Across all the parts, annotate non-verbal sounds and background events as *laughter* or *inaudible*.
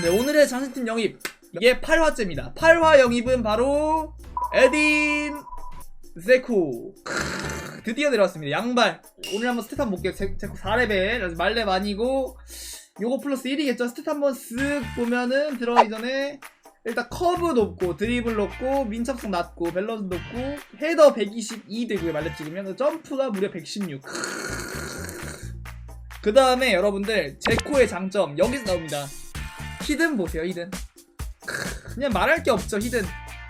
네, 오늘의 장신팀 영입. 이게 8화째입니다. 8화 영입은 바로 에딘 제코 크으, 드디어 내려왔습니다. 양발. 오늘 한번 스탯 한번 볼게요. 제, 제코 4레벨 말렙 아니고. 요거 플러스 1이겠죠? 스탯 한번 쓱 보면은 들어가기 전에 일단 커브 높고 드리블 높고 민첩성 낮고 밸런스 높고 헤더 122 되고요 말렙 찍으면 점프가 무려 116그 다음에 여러분들 제코의 장점. 여기서 나옵니다 히든 보세요 히든. 크, 그냥 말할 게 없죠 히든.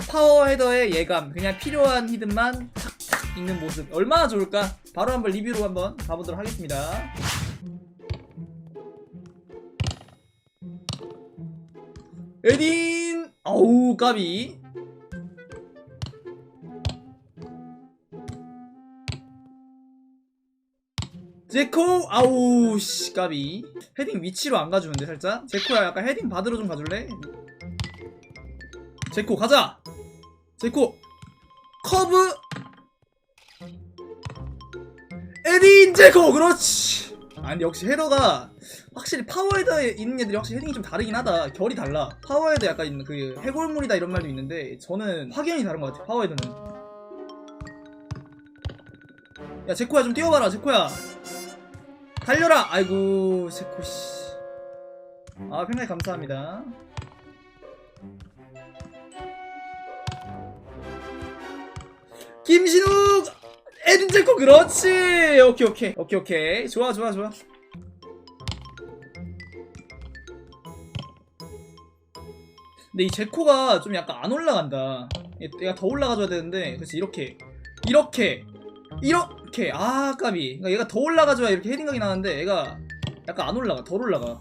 파워 헤더의 예감 그냥 필요한 히든만 탁탁 있는 모습. 얼마나 좋을까? 바로 한번 리뷰로 한번 가보도록 하겠습니다. 에딘! 어우 까비 제코! 아우 씨 까비. 헤딩 위치로 안 가주는데 살짝? 제코야 약간 헤딩 받으러 좀 가줄래? 제코 가자! 제코! 커브! 에딘 제코! 그렇지! 아 근데 역시 헤더가 확실히 파워헤더에 있는 애들이 확실히 헤딩이 좀 다르긴 하다. 결이 달라. 파워헤더 약간 있는 그 해골물이다 이런 말도 있는데 저는 확연히 다른 것 같아 파워헤더는. 야 제코야 좀 뛰어봐라 제코야 달려라! 아이고, 세코 씨. 아, 평가에 감사합니다. 김신욱! 에딘 제코, 그렇지! 오케이, 오케이. 오케이, 오케이. 좋아, 좋아, 좋아. 근데 이 제코가 좀 약간 안 올라간다. 얘- 얘가 더 올라가줘야 되는데, 그렇지, 이렇게. 이렇게. 이렇게. 아 까비. 그러니까 얘가 더 올라가줘야 이렇게 헤딩각이 나는데 얘가 약간 안 올라가. 덜 올라가.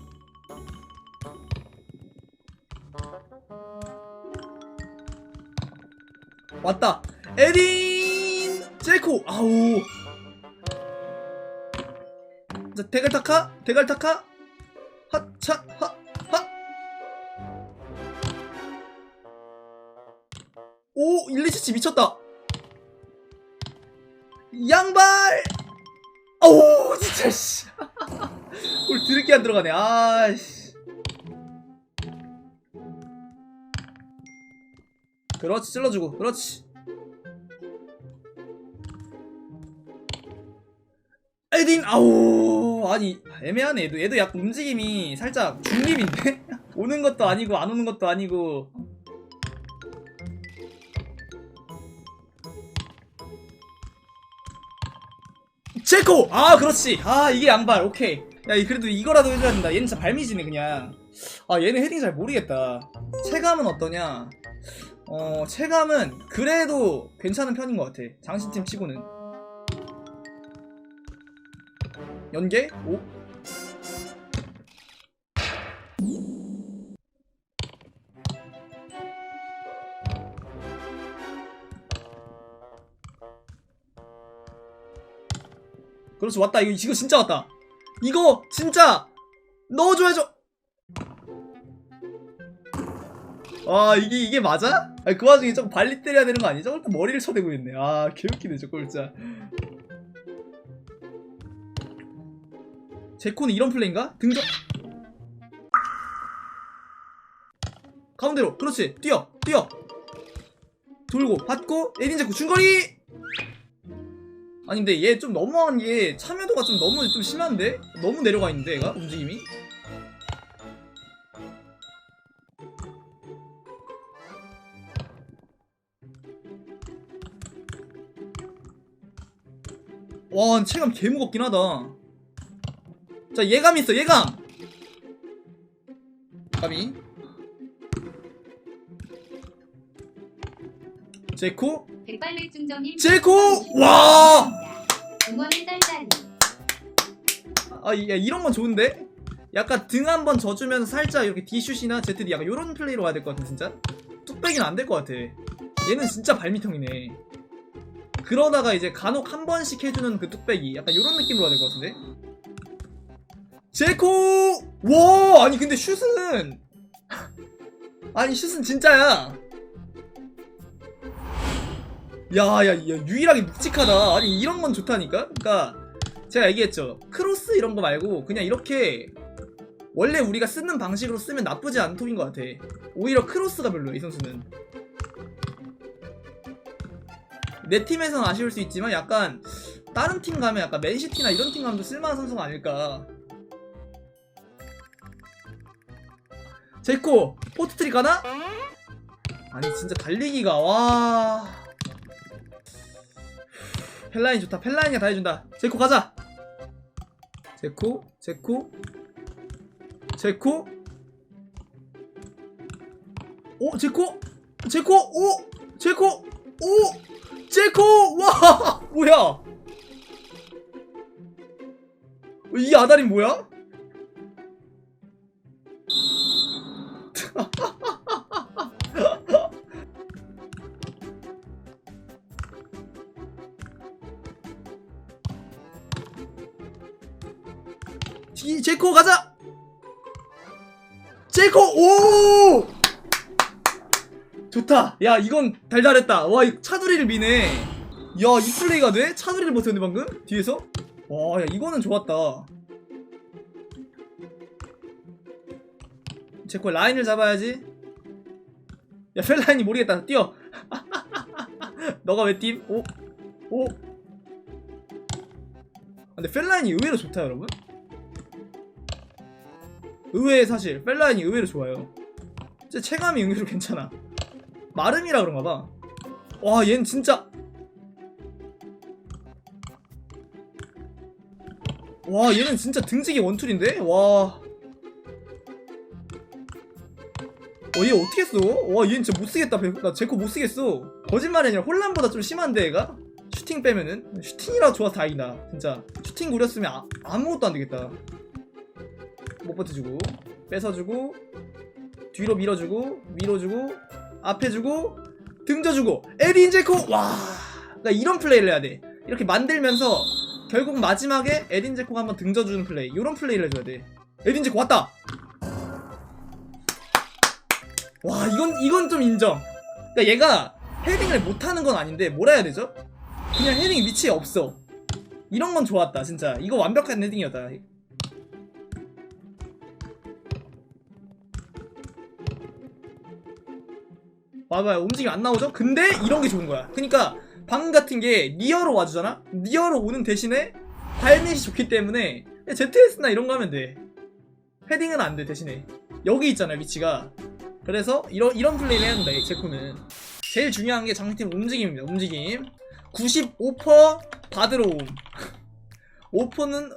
왔다. 에딘! 제코! 아우. 자 대갈타카? 대갈타카? 하차 하하. 오 일리치치 미쳤다 양발! 어우 진짜 씨. 골 드럽게 안 들어가네. 아 씨. 그렇지 찔러주고 그렇지. 에딘 아우 아니 애매하네 얘도 얘도 약간 움직임이 살짝 중립인데 *laughs* 오는 것도 아니고 안 오는 것도 아니고 제코! 아 그렇지. 아 이게 양발. 오케이. 야 이- 그래도 이거라도 해줘야 된다. 얘는 진짜 발미지네 그냥. 아 얘는 헤딩 잘 모르겠다. 체감은 어떠냐? 어 체감은 그래도 괜찮은 편인 것 같아. 장신팀 치고는. 연계? 오? 그렇지 왔다. 이거 이거 진짜 왔다. 이거 진짜 넣어줘야죠. 아 이게 이게 맞아? 아니, 그 와중에 좀 발리 때려야 되는 거 아니죠? 또 머리를 쳐대고 있네. 아 개웃기네 저 꼴짜. 제코는 이런 플레이인가? 등전 가운데로. 그렇지. 뛰어 뛰어. 돌고 받고 에딘 제코 중거리 아니 근데 얘 좀 너무한 게 참여도가 좀 너무 좀 심한데? 너무 내려가 있는데 얘가? 움직임이? 와 체감 개 무겁긴 하다. 자 예감 있어 예감! 감이 제코? 제코! 와 응원의 짤짤이 아, 이- 야, 이런 건 좋은데? 약간 등 한번 져주면서 살짝 이렇게 D슛이나 ZD 약간 이런 플레이로 가야 될 것 같은 진짜? 뚝배기는 안 될 것 같아. 얘는 진짜 발밑형이네. 그러다가 이제 간혹 한 번씩 해주는 그 뚝배기 약간 이런 느낌으로 가야 될 것 같은데? 제코! 와! 아니 근데 슛은 아니 슛은 진짜야. 야, 야, 야, 유일하게 묵직하다. 아니, 이런 건 좋다니까? 그니까, 제가 얘기했죠. 크로스 이런 거 말고, 그냥 이렇게, 원래 우리가 쓰는 방식으로 쓰면 나쁘지 않은 톱인 것 같아. 오히려 크로스가 별로야 이 선수는. 내 팀에서는 아쉬울 수 있지만 약간 다른 팀 가면 약간 맨시티나 이런 팀 가면 좀 쓸만한 선수가 아닐까. 제코 포트트리 가나? 아니 진짜 달리기가 와 펠라인 좋다. 펠라인이 다 해준다. 제코 가자. 제코 제코 제코. 오 제코 제코 오 제코 오 제코. 와 *laughs* 뭐야? 이 아다리 뭐야? 제코 오 좋다. 야 이건 달달했다. 와이 차두리를 미네. 야이 플레이가 돼? 차두리를 버텼네 방금 뒤에서. 와야 이거는 좋았다. 제코 라인을 잡아야지. 야 펠라인이 모르겠다. 뛰어. *laughs* 너가 왜 팀? 오 오. 아, 근데 펠라인이 의외로 좋다 여러분. 의외의 사실 펠라인이 의외로 좋아요 진짜 체감이 의외로 괜찮아 마름이라 그런가 봐 와 얘는 진짜 와 얘는 진짜 등지기 원툴인데 와 어, 얘 어떻게 써? 와, 얘는 진짜 못 쓰겠다. 배- 나 제코 못 쓰겠어. 거짓말이 아니라 혼란보다 좀 심한데, 얘가? 슈팅 빼면은? 슈팅이라 좋아서 다행이다. 진짜. 슈팅 구렸으면 아, 아무것도 안 되겠다. 못 버텨주고 뺏어주고 뒤로 밀어주고 밀어주고 앞에 주고 등져주고. 에딘 제코! 와! 그러니까 이런 플레이를 해야 돼. 이렇게 만들면서 결국 마지막에 에딘 제코가 한번 등져주는 플레이. 이런 플레이를 해줘야 돼. 에딘 제코 왔다! 와 이건 이건 좀 인정. 그러니까 얘가 헤딩을 못하는 건 아닌데 뭐라 해야 되죠? 그냥 헤딩 위치에 없어. 이런 건 좋았다 진짜. 이거 완벽한 헤딩이었다 봐봐요. 움직임 안 나오죠? 근데 이런 게 좋은 거야. 그러니까 방금 같은 게 니어로 와주잖아? 니어로 오는 대신에 발밑이 좋기 때문에 ZS나 이런 거 하면 돼. 헤딩은 안 돼 대신에. 여기 있잖아요 위치가. 그래서 이런 이런 플레이를 해야 된다 이 제코는 제일 중요한 게 장팀 움직임입니다 움직임. 95% 받으러 옴. *laughs* 5%는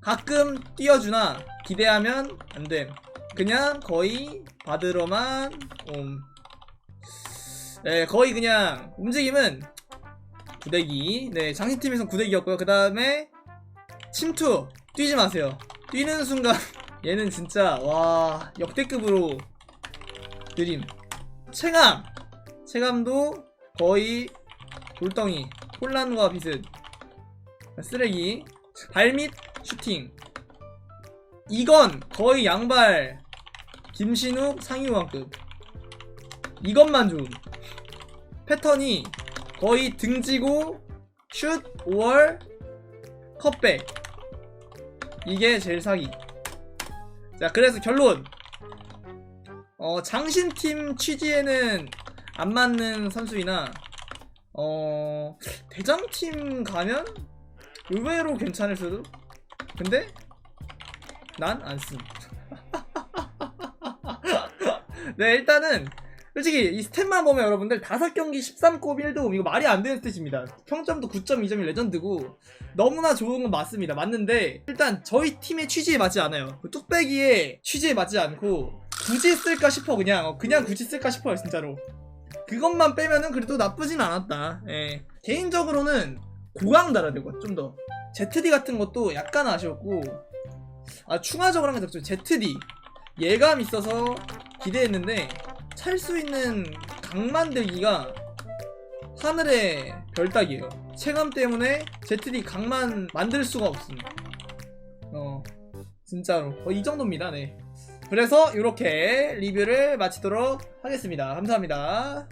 가끔 띄워주나 기대하면 안됨. 그냥 거의 받으러만 옴 네, 거의 그냥 움직임은 구대기. 네, 장신팀에선 구대기였고요. 그 다음에 침투 뛰지 마세요. 뛰는 순간 *laughs* 얘는 진짜 와 역대급으로 느림. 체감 체감도 거의 돌덩이 혼란과 비슷. 쓰레기 발밑 슈팅. 이건 거의 양발 김신욱 상위왕급. 이것만 좀 패턴이 거의 등지고 슛 5월 컷백 이게 제일 사기. 자 그래서 결론. 어 장신팀 취지에는 안 맞는 선수이나 어 대장팀 가면 의외로 괜찮을 수도. 근데 난 안씀 *laughs* 네 일단은 솔직히 이 스탯만 보면 여러분들 5경기 13골 1도움 이거 말이 안 되는 스탯입니다. 평점도 9.2점이 레전드고 너무나 좋은 건 맞습니다. 맞는데 일단 저희 팀의 취지에 맞지 않아요. 그 뚝배기의 취지에 맞지 않고 굳이 쓸까 싶어 그냥. 어, 그냥 굳이 쓸까 싶어요 진짜로. 그것만 빼면은 그래도 나쁘진 않았다. 예. 개인적으로는 고강 달아야 되고 좀더. ZD 같은 것도 약간 아쉬웠고. 아 충화적으로 한게 적죠. ZD 예감 있어서 기대했는데 찰 수 있는 강 만들기가 하늘의 별 따기예요. 체감 때문에 ZD 강만 만들 수가 없음. 어, 진짜로. 어, 이 정도입니다, 네. 그래서 이렇게 리뷰를 마치도록 하겠습니다. 감사합니다.